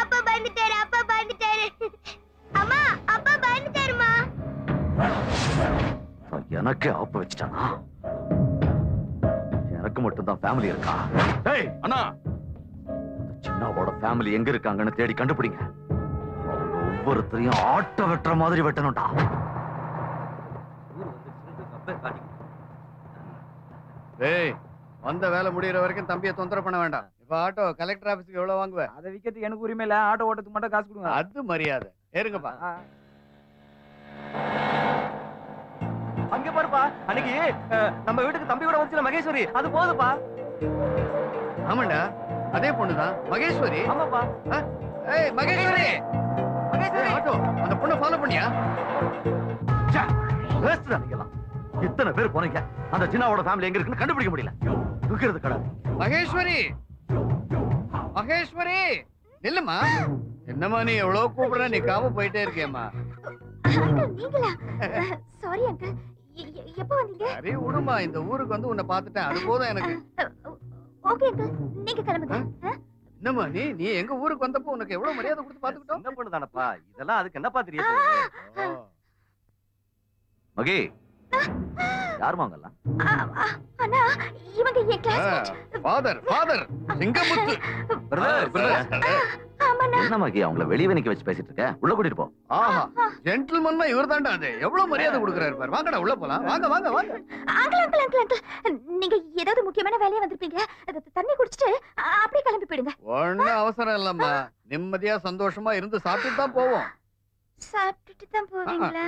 அப்பா பயந்துட்டாரு அப்பா பயந்துட்டாரு. அம்மா அப்பா பயந்துட்டாருமா எனக்கே ஆப்ப வச்சுட்டானா? எனக்கு மட்டும்தான் ஃபேமிலி இருக்கா? டேய் அண்ணா. இந்த சின்னாவோட ஃபேமிலி எங்க இருக்காங்கன்னு தேடி கண்டுபிடிங்க. ஒவ்வொருத்தரையும் ஆட்ட வெட்டுற மாதிரி வெட்டணும்டா. டேய் வந்த வேலை முடியற வரைக்கும் தம்பியை தொந்தரவு பண்ண வேண்டாம். இப்ப ஆட்டோ கலெக்டர் ஆபீஸ்க்கு எவ்வளவு வாங்குவ? அதை விக்கிறதுக்கு எனக்கு உரிமை இல்ல. ஆட்டோ ஓட்டத்துக்கு மட்டும் காசு கொடுங்க. அது மரியாதை. ஏறுங்கப்பா. அங்க பாருப்பா. அன்னைக்கு நம்ம வீட்டுக்கு தம்பி கூட வந்துச்சுல மகேஸ்வரி. அது போதுப்பா. ஆமாண்டா. அதே பொண்ணுதான். மகேஸ்வரி? ஆமாப்பா. ஏய் மகேஸ்வரி! மகேஸ்வரி! ஆட்டோ அந்த பொண்ணை ஃபாலோ பண்ணியா? வேஸ்ட் நினைக்கலாம் இத்தனை பேர் போனீங்க. அந்த சின்னாவோட ஃபேமிலி எங்க இருக்குன்னு கண்டுபிடிக்க முடியல. இருக்கிறது கடை மகேஸ்வரி! மகேஸ்வரி நில்லுமா? என்னம்மா நீ எவ்வளவு கூப்பிடுற? நிக்காம போயிட்டே நீங்களா? Sorry uncle. எப்போ வந்தீங்க? சரி விடுமா இந்த ஊருக்கு வந்து உன்னை பார்த்துட்டேன். அது போதும் எனக்கு. Okay uncle. நீங்க கிளம்புங்க? என்னம்மா நீ? நீ எங்க ஊருக்கு வந்தப்போ உனக்கு எவ்வளவு மரியாதை கொடுத்து பாத்துக்கிட்டோம் என்ன பொண்ணு தானப்பா. இதெல்லாம் அதுக்கு என்னப்பா தெரிய போகுது மகி யாருமா அவங்கெல்லாம் அண்ணா இவங்க என் class father father Singamuthu. Brother brother ஆமாண்ணா. என்ன மகி அவங்கள வெளியே நிக்க வச்சு பேசிட்டு இருக்க? உள்ள கூட்டிட்டு போ. ஆஹா ஜென்டில்மன்னா இவர் தான்டா அது. எவ்வளவு மரியாதை கொடுக்குறாரு பாரு. வாங்கடா உள்ள போலாம். வாங்க வாங்க வாங்க. Uncle uncle uncle uncle. நீங்க ஏதாவது முக்கியமான வேலையா வந்திருப்பீங்க. தண்ணி குடிச்சிட்டு அப்படியே கிளம்பி போயிடுங்க. ஒண்ணும் அவசரம் இல்லம்மா. நிம்மதியா சந்தோஷமா இருந்து சாப்பிட்டுட்டு தான் போவோம். சாப்பிட்டுட்டு தான் போவீங்களா?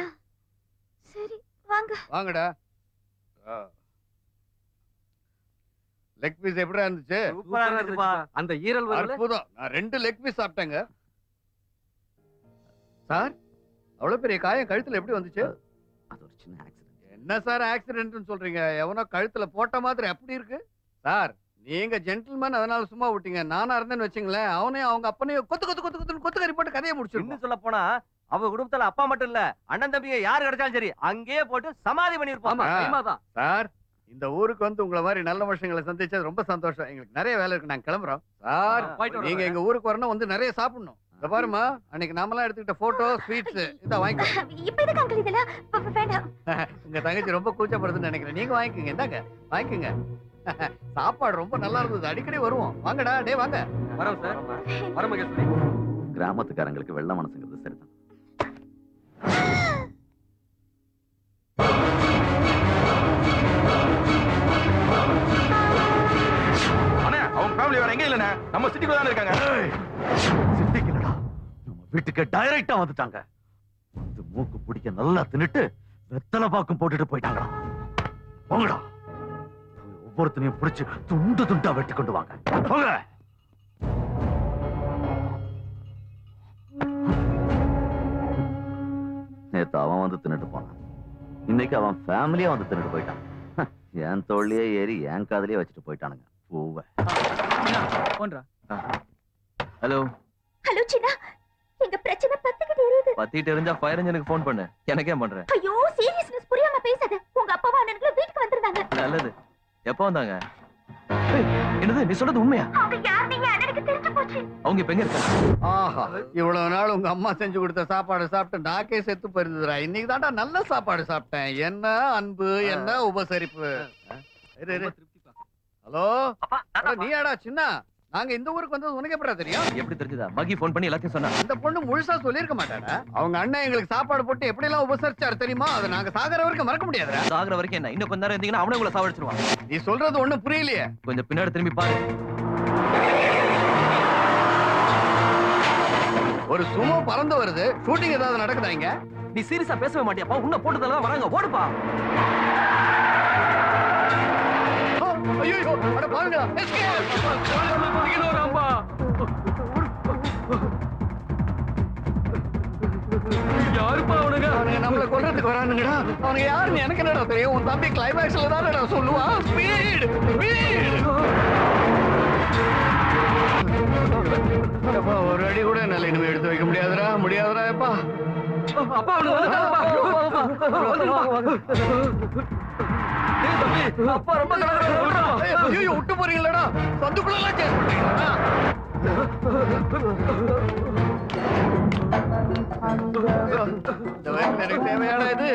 சரி. வாங்க. வாங்கடா. லெக் பீஸ் எப்படிடா இருந்துச்சு? சூப்பரா இருந்துச்சுப்பா. அந்த ஈரல் வரல அற்புதம். நான் ரெண்டு லெக் பீஸ் சாப்பிட்டேங்க. சார் அவ்வளவு பெரிய காயம் கழுத்துல எப்படி வந்துச்சு? அது ஒரு சின்ன ஆக்சிடென்ட் என்ன சார் ஆக்சிடென்ட்னு சொல்றீங்க? எவனோ கழுத்துல போட்ட மாதிரி அப்படி இருக்கு? சார் நீங்க ஜென்டில்மேன் அதனால சும்மா விட்டீங்க. நானா இருந்தேன்னு வச்சுங்களேன். அவனையும் அவங்க அப்பனையும் கொத்து கொத்து கொத்து கொத்து கொத்து கறி போட்டு கதையை முடிச்சிருக்கோம் சொல்ல போனா அவ குடும்பத்துல அப்பா மட்டும் இல்ல அண்ணன் தம்பிங்க யாரு கிடைச்சாலும் சரி அங்கேயே போட்டு சமாதி பண்ணிருப்பாங்க ஆமா. சார் இந்த ஊருக்கு வந்து உங்களை மாதிரி நல்ல மனுஷங்களை சந்திச்சது ரொம்ப சந்தோஷம். எங்களுக்கு நிறைய வேலை இருக்கு நாங்க கிளம்புறோம். சார் நீங்க எங்க ஊருக்கு வரணும் வந்து நிறைய சாப்பிடணும். இந்த பாருமா அன்னைக்கு நாமெல்லாம் எடுத்துக்கிட்ட போட்டோ ஸ்வீட்ஸ் இத வாங்கிக்கோ. இப்ப எதுக்கு அங்கிள் இதெல்லாம்? ப- ப- வேண்டாம். உங்க தங்கச்சி ரொம்ப கூச்சப்படுதுன்னு நினைக்கிறேன். நீங்க வாங்கிக்கோங்க இந்தாங்க வாங்கிக்கோங்க. சாப்பாடு ரொம்ப நல்லா இருந்தது. அடிக்கடி வருவோம். வாங்கடா டே வாங்க. வரோம் சார். வர மகேஸ்வரி. கிராமத்துக்காரங்களுக்கு வெள்ள மனசுங்கிறது சரிதான். நம்ம சிட்டிக்குள்ள தானே இருக்காங்க? சிட்டிக்கு இல்லடா நம்ம வீட்டுக்கு டைரக்டா வந்துட்டாங்க. வந்து மூக்கு பிடிக்க நல்லா தின்னுட்டு வெத்தலை பாக்கம் போட்டுட்டு போயிட்டாங்கடா. போங்கடா. ஒவ்வொருத்தனையும் பிடிச்சு துண்டு துண்டா வெட்டி கொண்டு வாங்க. போங்க. நேத்து அவன் வந்து தின்னுட்டு போனான். இன்னைக்கு அவன் ஃபேமிலியா வந்து தின்னுட்டு போயிட்டான். என் தோல்லையே ஏறி என் காதலியே வச்சுட்டு போயிட்டானுங்க. பூவை. போன்றா. ஹலோ ஹலோ சின்னா எங்க பிரச்சனை பத்துக்கிட்டு எரியுது. பத்திட்டு இருந்தா ஃபயர் இன்ஜினுக்கு ஃபோன் பண்ணு. எனக்கே பண்றேன் ஐயோ சீரியஸ்னஸ் புரியாம பேசாத. உங்க அப்பாவும் அண்ணனுங்களும் வீட்டுக்கு வந்திருந்தாங்க. நல்லது. எப்போ வந்தாங்க? ஏய், என்னது நீ சொல்றது உண்மையா? அவங்க யார் நீங்க அண்ணனுக்கு தெரிஞ்சு போச்சு. அவங்க இப்ப எங்க இருக்காங்க? ஆஹா இவ்வளவு நாள் உங்க அம்மா செஞ்சு கொடுத்த சாப்பாடு சாப்பிட்டு நாக்கே செத்து போயிருந்ததுடா. இன்னைக்கு தான்டா நல்ல சாப்பாடு சாப்பிட்டேன். என்ன அன்பு என்ன உபசரிப்பு. ஹலோ? நீயாடா சின்ன? நாங்க இந்த ஊருக்கு வந்தது உனக்கு எப்படா தெரியும்? எப்படி தெரிஞ்சதா? மகி ஃபோன் பண்ணி எல்லாத்தையும் சொன்னா. அந்த பொண்ணு முழுசா சொல்லியிருக்க மாட்டாடா. அவங்க அண்ணன் எங்களுக்கு சாப்பாடு போட்டு எப்படி எல்லாம் உபசரிச்சாரு தெரியுமா? அதை நாங்க சாகர வரைக்கும் மறக்க முடியாதுடா. சாகுற வரைக்கும் என்ன? இன்னும் கொஞ்ச நேரம் இருந்தீங்கன்னா அவனே உங்களை சாவடிச்சிருவான். நீ சொல்றது ஒண்ணும் புரியலையே. கொஞ்சம் பின்னாடி திரும்பி பாரு. ஒரு சுமோ பறந்து வருது. ஷூட்டிங் ஏதாவது நடக்குதா இங்க? நீ சீரியஸா பேசவே மாட்டியாப்பா? உன்னை போட்டதெல்லாம் வராங்க. ஓடுப்பா. ஐயோ அட பாருங்க யாருப்பா அவனுங்க அவனுங்க நம்மள கொல்றதுக்கு வரானுங்கடா அவனுங்க யாருன்னு எனக்கு என்னடா தெரியும் உன் தம்பி கிளைமேக்ஸ்ல தானடா சொல்லுவான் ஸ்பீட் ஸ்பீட் ஒரு அடி கூட என்னால இனிமே எடுத்து வைக்க முடியாதுடா முடியாதுடா அப்பா. அப்பா ரொம்ப ஐயோ விட்டு போறீங்களடா. சந்துக்குள்ள எல்லாம் பண்றீங்களா எனக்கு தேவையான இது.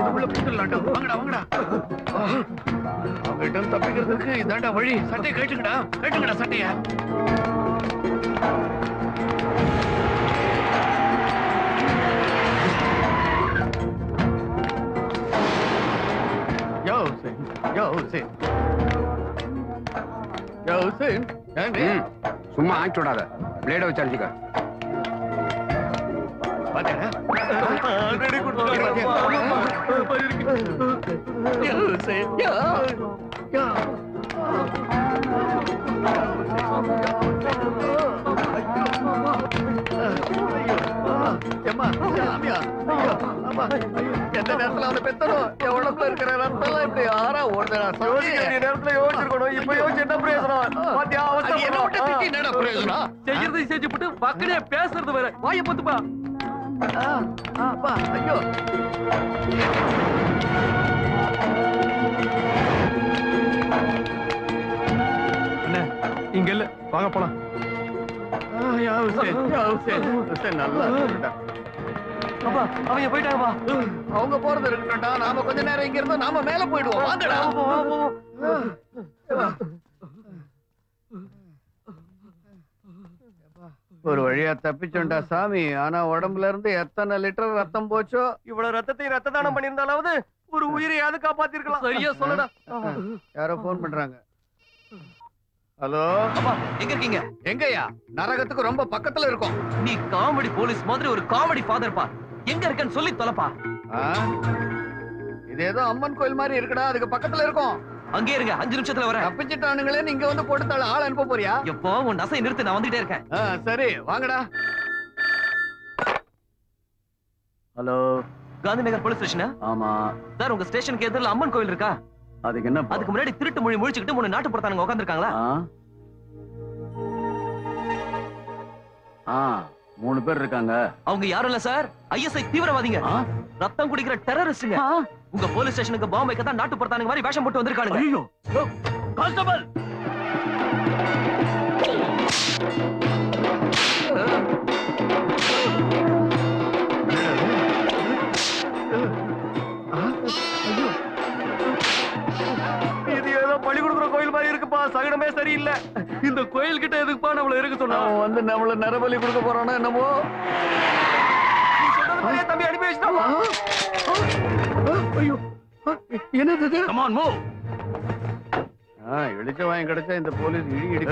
இதுக்குள்ள புடிச்சிடலாம்டா. வாங்கடா வாங்கடா. அவங்ககிட்ட இருந்து தப்பிக்கிறதுக்கு இதாண்டா வழி. சட்டையை கேட்டுக்கடா கேட்டுக்கடா சட்டைய. சும்மா ஆக்கி விடாத பிளேட வச்சு அடிச்சுக்க. பாத்தியாடா? யோ ஹுசேன், யோ, யோ. ஏம்மா, சாமியா, அம்மா, ஐயோ, எந்த நேரத்துல அவனை பெத்தனோ என் உடம்புல இருக்கிற ரத்தம் இப்படி ஆறா ஓடுதுடா சாமி. நேரத்துல யோசிச்சிருக்கணும். இப்ப யோசிச்சு என்ன பிரயோஜனம்? பாத்தியா என்ன அவசரம். என்னடா பிரயோஜனம்? செய்யறது செஞ்சு போட்டு பக்கனே பேசுறது வேற. வாய பத்துப்பா. அப்பா, ஐயோ. இங்க இல்ல. வாங்க போலாம். நல்லா. அப்பா அவங்க போயிட்டாங்கப்பா. அவங்க போறது இருக்கட்டும்டா. நாம கொஞ்ச நேரம் இங்க இருந்து நாம மேல போயிடுவோம். வாங்கடா. ஒரு வழியா தப்பிச்சோண்டா சாமி. ஆனா உடம்புல இருந்து எத்தனை லிட்டர் ரத்தம் போச்சோ? இவ்வளவு ரத்தத்தை ரத்த தானம் பண்ணியிருந்தாலாவது ஒரு உயிரையாவது காப்பாத்திருக்கலாம். சரியா சொல்லடா. யாரோ போன் பண்றாங்க. ஹலோ? எங்க இருக்கீங்க? எங்கய்யா? நரகத்துக்கு ரொம்ப பக்கத்துல இருக்கோம். நீ காமெடி போலீஸ் மாதிரி ஒரு காமெடி ஃபாதர் பா. எங்க இருக்கன்னு சொல்லி தொலைப்பா? இது ஏதோ அம்மன் கோயில் மாதிரி இருக்குடா அதுக்கு பக்கத்துல இருக்கோம். அங்கே இருங்க அஞ்சு நிமிஷத்துல வரேன். தப்பிச்சிட்டானுங்களே நீங்க வந்து போட்டு தள்ள ஆள் அனுப்ப போறியா? எப்போ உன் நசை நிறுத்து நான் வந்துட்டே இருக்கேன். சரி வாங்கடா. ஹலோ. காந்தி நகர் போலீஸ் ஸ்டேஷனா? ஆமா. சார் உங்க ஸ்டேஷனுக்கு எதிரில் அம்மன் கோவில் இருக்கா? அதுக்கு என்ன? அதுக்கு முன்னாடி திருட்டு மொழி முழிச்சுக்கிட்டு மூணு நாட்டு புறத்தானுங்க உட்காந்துருக்காங்களா ஆ. மூணு பேர் இருக்காங்க. அவங்க யாரும் இல்ல சார். ஐஎஸ்ஐ தீவிரவாதிங்க? ரத்தம் குடிக்கிற டெரரிஸ்டுங்க உங்க போலீஸ் ஸ்டேஷனுக்கு பாம்பு வைக்க தான் நாட்டு புறத்தானுங்க மாதிரி வேஷம் போட்டு வந்திருக்கானுங்க. ஐயோ கான்ஸ்டபிள் இது ஏதோ பழி கொடுக்குற கோயில் மாதிரி இருக்குப்பா. சகனமே சரியில்லை. இந்த கோயில் கிட்ட எதுக்குப்பா நம்மள இருக்க சொன்னா? வந்து நம்மள நரபலி கொடுக்க போறானா என்னமோ? தம்பி அனுப்பி ஆ, ஐயோ. என்னது இது? கமான் மூவ் இழிச்ச வாங்கி கிடைச்சா இந்த போலீஸ் இடி இடி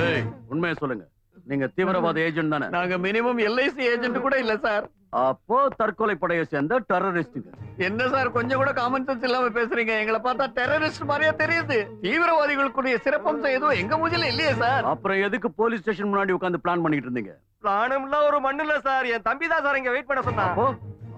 உண்மையை சொல்லுங்க. நீங்க தீவிரவாத ஏஜென்ட் தானே? நாங்க மினிமம் எல்ஐசி ஏஜென்ட் கூட இல்ல சார். அப்போ தற்கொலை படையை சேர்ந்த டெரரிஸ்டுங்க என்ன சார் கொஞ்சம் கூட காமன் சென்ஸ் இல்லாம பேசுறீங்க? எங்களை பார்த்தா டெரரிஸ்ட் மாதிரியே தெரியுது. தீவிரவாதிகளுக்குரிய சிறப்பம்சம் எதுவும் எங்க மூஞ்சில இல்லையே சார். அப்புறம் எதுக்கு போலீஸ் ஸ்டேஷன் முன்னாடி உட்கார்ந்து பிளான் பண்ணிட்டு இருந்தீங்க? பிளானும்லாம் ஒரு மண்ணு இல்ல சார். என் தம்பி தான் சார் இங்க வெயிட் பண்ண சொன்னா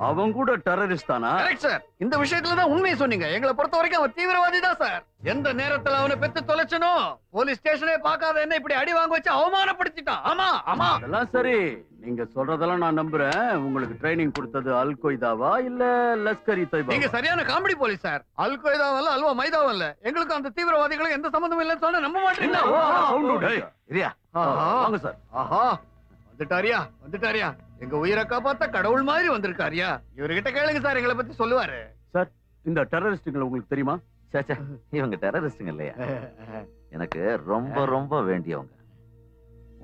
அவன் கூட டெரரிஸ்ட் தானா? கரெக்ட் சார் இந்த விஷயத்துல தான் உண்மையை சொன்னீங்க. எங்களை பொறுத்த வரைக்கும் அவன் தீவிரவாதி தான் சார் எந்த நேரத்துல அவனை பெத்து தொலைச்சனோ போலீஸ் ஸ்டேஷனே பார்க்காத என்ன இப்படி அடி வாங்க வச்சு அவமானப்படுத்திட்டான். ஆமா ஆமா. அதெல்லாம் சரி. நீங்க சொல்றதெல்லாம் நான் நம்புறேன். உங்களுக்கு ட்ரைனிங் கொடுத்தது அல் கொய்தாவா இல்ல லஷ்கர் இ தொய்பா நீங்க சரியான காமெடி போலீஸ் சார் அல் கொய்தாவும் இல்ல அல்வா மைதாவும் இல்ல எங்களுக்கு அந்த தீவிரவாதிகளுக்கு எந்த சம்பந்தமும் இல்லைன்னு சொன்னா நம்ப மாட்டீங்களா? ஆஹா. வாங்க சார் ஆஹா. வந்துட்டாரியா? வந்துட்டாரியா? எங்க உயிரை காப்பாத்த கடவுள் மாதிரி வந்திருக்காரியா? இவர்கிட்ட கேளுங்க சார் எங்களை பத்தி சொல்லுவாரு. இந்த டெரரிஸ்டுங்களை உங்களுக்கு தெரியுமா? சேச்சே இவங்க டெரரிஸ்டுங்க இல்லையா? எனக்கு ரொம்ப ரொம்ப வேண்டியவங்க.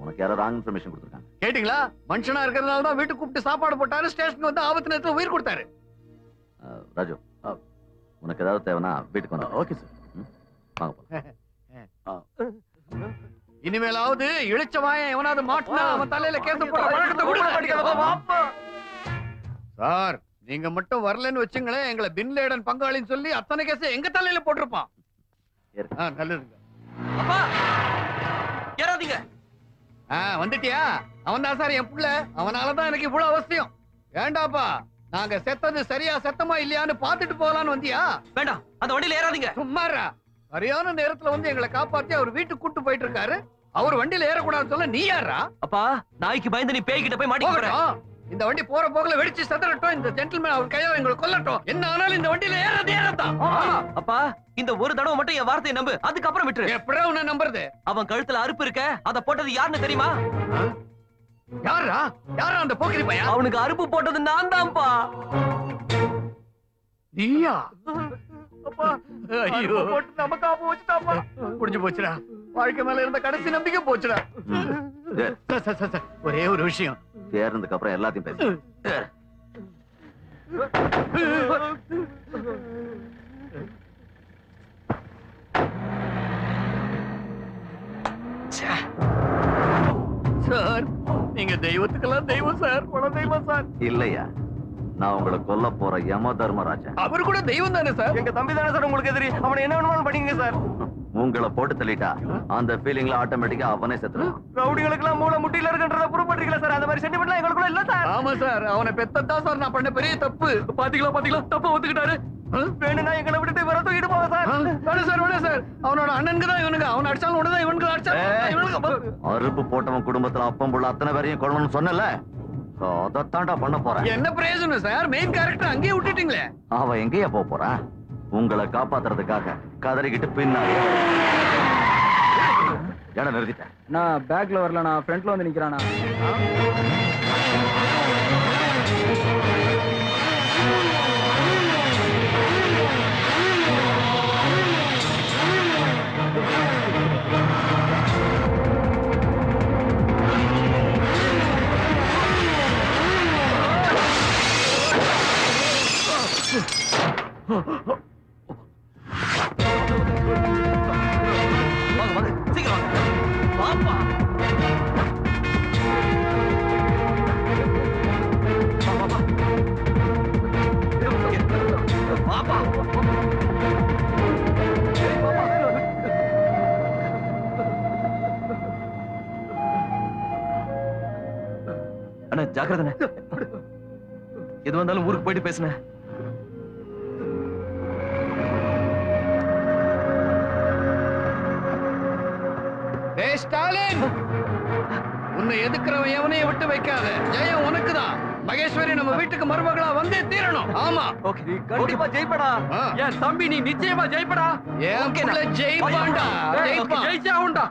உனக்கு யாரோ ராங் இன்ஃபர்மேஷன் கொடுத்துருக்காங்க. கேட்டீங்களா? மனுஷனா இருக்கிறதுனால தான் வீட்டுக்கு கூப்பிட்டு சாப்பாடு போட்டாரு ஸ்டேஷனுக்கு வந்து ஆபத்து நேரத்துல உயிர் கொடுத்தாரு. ராஜு உனக்கு ஏதாவது தேவைன்னா வீட்டுக்கு வந்து ஓகே சார் வாங்க போலாம். இனிமேலாவது இழிச்ச வாயன் எவனாவது மாட்டினா அவன் தலையில கேஸ் போட வழக்கத்தை கொடுக்க சார் நீங்க மட்டும் வரலன்னு வச்சுங்களேன் எங்களை பின் லேடன் பங்காளின்னு சொல்லி அத்தனை கேஸ் எங்க தலையில போட்டிருப்பான்? நல்லதுங்க. அப்பா ஏறாதீங்க. ஆ வந்துட்டியா? அவன் தான் சார் என் புள்ள. அவனாலதான் எனக்கு இவ்வளவு அவசியம். வேண்டாப்பா நாங்க செத்தது சரியா செத்தமா இல்லையான்னு பாத்துட்டு போகலான்னு வந்தியா? வேண்டாம் அந்த வண்டியில ஏறாதீங்க. சும்மாரா சரியான நேரத்துல வந்து எங்களை காப்பாத்தி அவர் வீட்டுக்கு கூட்டு போயிட்டு இருக்காரு அவர் வண்டியில ஏறக்கூடாதுன்னு சொல்ல நீ யாரா அப்பா நாய்க்கு பயந்து நீ பேய்கிட்ட போய் மாட்டிக்க போற. போகட்டும். இந்த வண்டி போற போக்குல வெடிச்சு சதறட்டும். இந்த ஜென்டில்மேன் அவர் கையால எங்களை கொல்லட்டும். என்ன ஆனாலும் இந்த வண்டியில ஏறது ஏறத்தான். அப்பா இந்த ஒரு தடவை மட்டும் என் வார்த்தையை நம்பு. அதுக்கப்புறம் விட்டுரு. எப்படா உன்னை நம்புறது? அவன் கழுத்துல அறுப்பு இருக்க அத போட்டது யாருன்னு தெரியுமா? யாரா யாரா அந்த போக்கிரி பையன்? அவனுக்கு அறுப்பு போட்டது நான் தான்ப்பா நீயா? அப்பா ஐயோ. போட்டு நம்ம காப்பு வச்சுட்டாப்பா முடிஞ்சு போச்சுடா. வாழ்க்கை மேல இருந்த கடைசி நம்பிக்கை போச்சுடா. சார், சார், சார், ஒரே ஒரு விஷயம். ஏறினதுக்கு அப்புறம் எல்லாத்தையும் பேசு. ஏறு. சார் நீங்க தெய்வத்துக்கெல்லாம் தெய்வம் சார் குல தெய்வம் சார். இல்லையா? நான் உங்களை கொல்ல போற யம தர்மராஜன். அவர் கூட தெய்வம் தானே சார்? எங்க தம்பி தானே சார் உங்களுக்கு எதிரி? அவனை என்ன வேணுமாலும் பண்ணீங்க சார். உங்களை போட்டு தள்ளிட்டா அந்த ஃபீலிங்ல ஆட்டோமேட்டிக்கா அவனே செத்துருவான். ரவுடிகளுக்கு எல்லாம் மூளை முட்டியில இருக்குன்றத ப்ரூவ் பண்றீங்களா சார்? அந்த மாதிரி சென்டிமெண்ட்லாம் எங்களுக்குள்ள இல்ல சார். ஆமா சார். அவனை பெத்ததான் சார்? நான் பண்ண பெரிய தப்பு. பாத்தீங்களா பாத்தீங்களா? தப்ப ஒத்துக்கிட்டாரு. வேணும்னா எங்களை விட்டுட்டு வர தூக்கிட்டு போங்க சார். வேணாம் சார் வேணாம் சார். அவனோட அண்ணனுக்கு தான் இவனுங்க. அவன் அடிச்சாலும் ஒண்ணுதான் இவனுக்கு. இவனுக்கு அறுப்பு போட்டவன் குடும்பத்துல அப்பம் புள்ள அத்தனை பேரையும் கொள்ளணும்னு சொன்னல அதைத்தாண்டா பண்ண போறேன். என்ன பிரயோஜனம் சார்? மெயின் கேரக்டர் அங்கேயே விட்டுட்டீங்களே. அவன் எங்கேயா போக போறான் உங்களை காப்பாத்துறதுக்காக கதறிக்கிட்டு பின்னாடி இடம் நிறுத்திட்டேன். நான் பேக்ல வரல நான் ஃப்ரண்ட்ல வந்து நிக்கிறானா? எது வந்தாலும் ஊருக்கு போயிட்டு பேசுனேன் உன்னை எதுக்குறவன் எவனையும் விட்டு வைக்காத. ஜெயம் உனக்கு தான் மகேஸ்வரி நம்ம வீட்டுக்கு மருமகளா வந்தே தீரணும். ஆமா. ஓகே நீ கண்டிப்பா ஜெயிப்படா. என் தம்பி நீ நிச்சயமா ஜெயிப்படா. ஏய், ஜெயிப்பான். ஜெயிச்சே எஸ்